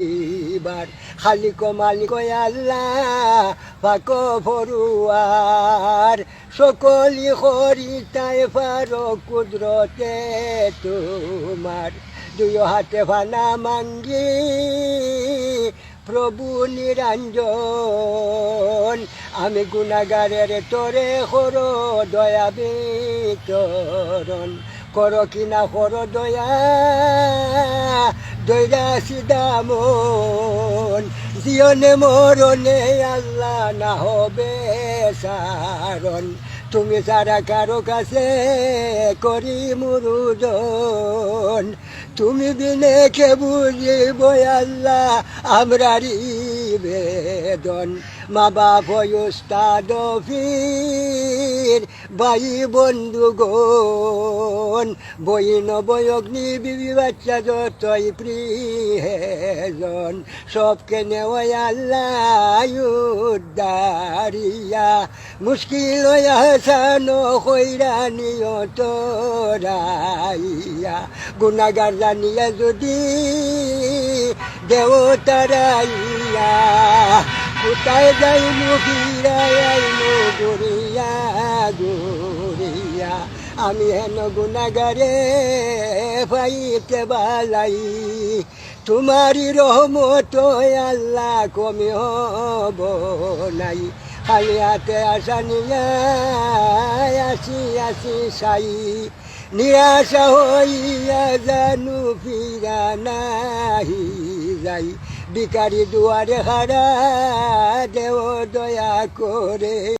এবার খালিক মালিক আল্লাহ পাক ফরুয়ার, সকলি হরিতায় পারো কুদরতে তোমার। দুই হাতে ফানা মাঙ্গি, প্রভু নিরঞ্জন। আমি গুণাগারের তোরে হর দয়া বিতরণ কর কিনা হর দয়া দৈরা দামন জিয়নে মরণে আল্লাহ না হবে সারণ। তুমি সারা কারও কাছে করি মুরুদন তুমি বিনে কে বুঝিব আল্লাহ আমরারি বেদন মা বাপ উস্তাদ ভাই বন্ধুগণ বইন বয়গ্নি বিবি বাচ্চা যতই প্রিয়জন, সবকে নেওয়াই আল্লাহ মুশকিল হাসানো হইরানিও তোরাইয়া। গুণাগার জানিয়া যদি দেও কোথায় যাই মুখিরাই গুরিয়া গুরিয়া আমি হেন গুণাগারে পাইতে বালাই, তোমারই রহমত আল্লাহ কমি হব নাই। খালি হাতে আসা নিয়া আসি আসি সাই। নিরাশা হইয়া জানু ফিরা নাহি যাই। বিকারি দুয়ারে হারা দেও দয়া করে।